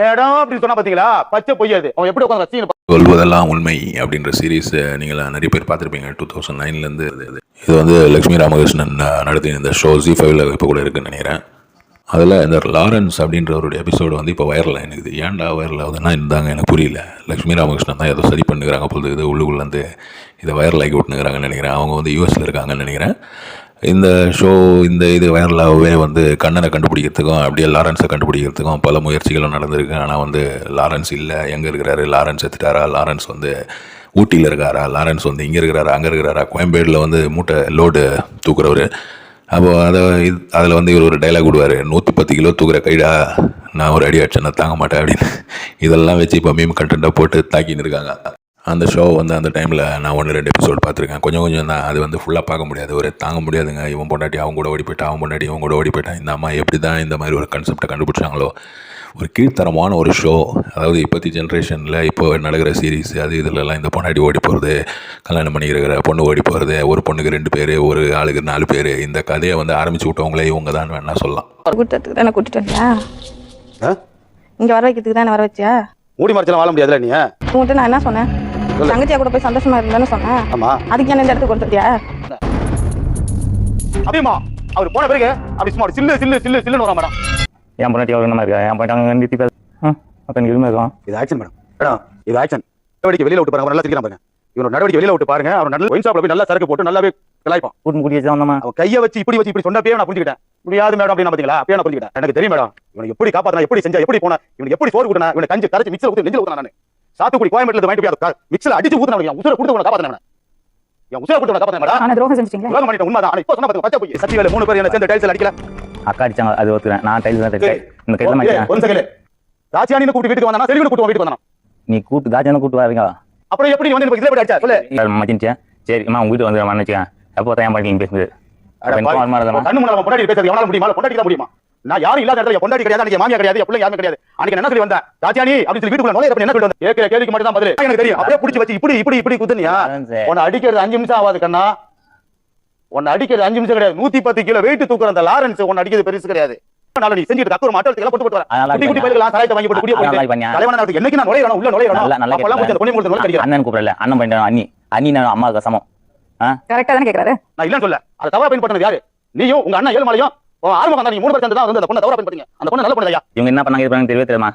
Madam அப்படின்னு சொன்னா பாத்தீங்களா? பச்சை பொய்யாது அவன் எப்படி உட்காந்து சொல்வதெல்லாம் உண்மை அப்படின்ற சீரீஸ் நீங்கள் நிறைய பேர் பார்த்துருப்பீங்க. டூ தௌசண்ட் நைன்லேருந்து இது வந்து லக்ஷ்மி ராமகிருஷ்ணன் நடத்தின இந்த ஷோ ஜி ஃபைவ்ல இப்போ கூட இருக்குன்னு நினைக்கிறேன். அதில் இந்த லாரன்ஸ் அப்படின்றவருடைய எபிசோடு வந்து இப்போ வைரல் எனக்கு ஏன்டா வைரல் ஆகுதுன்னா இருந்தாங்க எனக்கு புரியல. லக்ஷ்மி ராமகிருஷ்ணன் தான் ஏதோ சரி பண்ணுகிறாங்க பொழுது இது உள்ளுக்குள்ளேருந்து இதை வைரல் ஆகி விட்டுனுக்குறாங்கன்னு நினைக்கிறேன். அவங்க வந்து யூஎஸில் இருக்காங்கன்னு நினைக்கிறேன். இந்த ஷோ இந்த இது வைரலாகவே வந்து கண்ணனை கண்டுபிடிக்கிறதுக்கும் அப்படியே லாரன்ஸை கண்டுபிடிக்கிறதுக்கும் பல முயற்சிகளும் நடந்திருக்கு. ஆனால் வந்து லாரன்ஸ் இல்லை. எங்கே இருக்கிறாரு? லாரன்ஸ் எடுத்துட்டாரா லாரன்ஸ் வந்து ஊட்டியில் இருக்காரா? லாரன்ஸ் வந்து இங்கே இருக்கிறாரா? அங்கே இருக்கிறாரா? கோயம்பேடில் வந்து மூட்டை லோடு தூக்குறவர். அப்போ அதை இது அதில் வந்து இவர் ஒரு டைலாக் விடுவார். நூற்றி பத்து கிலோ தூக்குற கைடா நான் ஒரு அடி அடிச்சேன்னா தாங்க மாட்டேன் அப்படின்னு. இதெல்லாம் வச்சு இப்போ மீம் கண்டென்ட்டாக போட்டு தாக்கின்னு இருக்காங்க. அந்த ஷோ வந்து அந்த டைமில் நான் ஒன்று ரெண்டு எபிசோட் பார்த்துருக்கேன். கொஞ்சம் கொஞ்சம் தான் அது வந்து ஃபுல்லாக பார்க்க முடியாது. ஒரு தாங்க முடியாதுங்க. இவன் பொண்டாட்டி அவங்க கூட ஓடி போயிட்டான் அவன் பொண்டாட்டி இவன் கூட ஓடி போயிட்டான் இந்த அம்மா எப்படி தான் இந்த மாதிரி ஒரு கன்செப்டை கண்டுபிடிச்சாங்களோ ஒரு கீழ்த்தரமான ஒரு ஷோ அதாவது இப்போத்தி ஜென்ரேஷனில் இப்போ நடக்கிற சீரிஸ் அது இதுலலாம் இந்த பொண்டாட்டி ஓடி போகிறது கல்யாணம் பண்ணிக்கிற பொண்ணு ஓடி போகிறது ஒரு பொண்ணுக்கு ரெண்டு பேர் ஒரு ஆளுக்கு நாலு பேர் இந்த கதையை வந்து ஆரம்பிச்சு விட்டவங்களே இவங்க தான் வேணா சொல்லலாம். கூட்டத்துக்கு தானே கூட்டிட்டு வந்தியா? இங்க வர வைக்கிறதுக்கு தானே வர வச்சியா? மூடி மறைச்சலாம் வாழ முடியாதுல நீ உங்ககிட்ட நான் என்ன சொன்னேன்? தங்கச்சியா கூட போய் சந்தோஷமா இருந்தானே சொன்னேன் ஆமா. அதுக்கு என்ன இந்த இடத்துக்கு கொடுத்துட்டியா? அப்படிமா அவர் போன பிறகு அப்படி சும்மா சில்லு சில்லு சில்லு சில்லுன்னு வரான் மேடம். என் பொண்டாட்டி எவ்வளோ இருக்கா என் பொண்டாட்டி அங்கே நிறுத்தி பேச அப்போ எனக்கு எதுவுமே இருக்கும் இது ஆக்ஷன் மேடம். மேடம் இது ஆக்ஷன் நடவடிக்கை வெளியில விட்டு பாருங்க. நல்லா சிரிக்கிறான் பாருங்க. இவனோட நடவடிக்கை வெளியில விட்டு பாருங்க. அவன் நல்ல ஒயின் ஷாப்ல போய் நல்லா சரக்கு போட்டு நல்லாவே கலாய்ப்பான். கூட்டு வந்தோமா? அவன் கையை வச்சு இப்படி வச்சு இப்படி சொன்னப்பே நான் புரிஞ்சுக்கிட்டேன். முடியாது மேடம் அப்படின்னு பாத்தீங்களா? அப்பயே நான் புரிஞ்சுக்கிட்டேன். எனக்கு தெரியும் மேடம். இவனுக்கு எப்படி காப்பாத்தினா எப்படி செஞ்சா எப்படி போனா இவனுக்கு எப்படி சோறு கூட்டினா இவனை கஞ்சி கரைச்சு மிக்சர் ஊத்தி நெஞ்சில் ஊத்தினா நான். சாத்துக்குடி கோயம்பேட்டில் வாங்கிட்டு போய் அதை மிக்சர் அடிச்சு ஊத்தினா அவனுக்கு என் உசுரை கொடுத்து உன காப்பாத்தினா என் உசுரை கொடுத்து உன காப்பாத்தினா மேடம் ஆனா துரோகம் பண்ணிட்ட உண்மைதான். ஆனா இப்போ சொன்ன பச்சை போய். சத்தி வேலை மூணு பேர் என்ன சேர்ந்து டைல்ஸ் அடிக்கல. அக்கா அடிச்சாங்க அது ஒத்துக்கிறேன். நான் டைல்ஸ் தான். தைச்சேன் இந்த கையில் மாட்டேன் ஒரு செகண்ட் ராஜியானி கூப்பிட்டு வீட்டுக்கு வந்தானா? செல்வினை கூப்பிட்டு வீட்டுக்கு வந்தானா? நீ கூட்டு தாச்சான கூட்டு வாருங்க அப்புறம் எப்படி நீ வந்து இதுல போய் அடிச்சா? சொல்லு. மச்சின்ச்சேன் சரி அம்மா உங்க வீட்டு வந்து மன்னிச்சுக்கேன் எப்போ தான் என் பாட்டி பேசுது. கண்ணு முன்னால அவன் பொண்டாட்டி பேசுறது எவனால முடியுமா? இல்ல பொண்டாட்டி தான் முடியுமா? நான் யாரும் இல்லாத இடத்துல என் பொண்டாட்டி கிடையாது அன்னைக்கு மாமியா கிடையாது பிள்ளை யாருமே கிடையாது. அன்னைக்கு என்ன சொல்லி வந்தேன்? ராஜானி அப்படின்னு சொல்லி வீட்டுக்குள்ள நுழைய என்ன சொல்லி வந்தேன்? கேட்கிற கேள்விக்கு மட்டும் தான் பதில். எனக்கு தெரியும். அப்படியே புடிச்சு வச்சு இப்படி இப்படி இப்படி குத்துனியா? உன்னை அடிக்கிறது அஞ்சு நிமிஷம் ஆகாது கண்ணா. உன்னை அடிக்கிறது அஞ்சு நிமிஷம் கிடையாது. நூத்தி பத்து கிலோ வெயிட் தூக்குற அந்த லாரன்ஸ் உன்னை அடிக்கிறது பெருசு கிடையாது. நாளை நீ செஞ்சுட்டு கக்கு ஒரு மாட்டல் போட்டு போட்டு குட்டி குட்டி சாயத்தை வாங்கி போட்டு குடிய. தலைவனா நான் என்னைக்கு நான் நுழையணும் உள்ள நல்லா நுழையணும் நல்லா அப்பெல்லாம் முடிச்சு அந்த பொண்ணு நுழைய கிடையாது அண்ணன் கூப்பிடல. அண்ணன் பண்ணிட்டேன் அண்ணி அண்ணி நான் அம்மாவுக்கு சமம். கரெக்டா தானே கேக்குறாரு? நான் இல்லன்னு சொல்ல அதை தவறா பயன்படுத்தினது யாரு? நீயும் உங்க அண்ணா ஏழுமலையும் உன் ஆரம்பம் நீங்க மூணு பேர் சேர்ந்து தான் வந்து அந்த பொண்ணை தவறா பயன்படுத்தீங்க அந்த பொண்ணு நல்ல பொண்ணு ஐயா இவங்க என்ன பண்ணாங்க? இது தெரியவே தெரியுமா?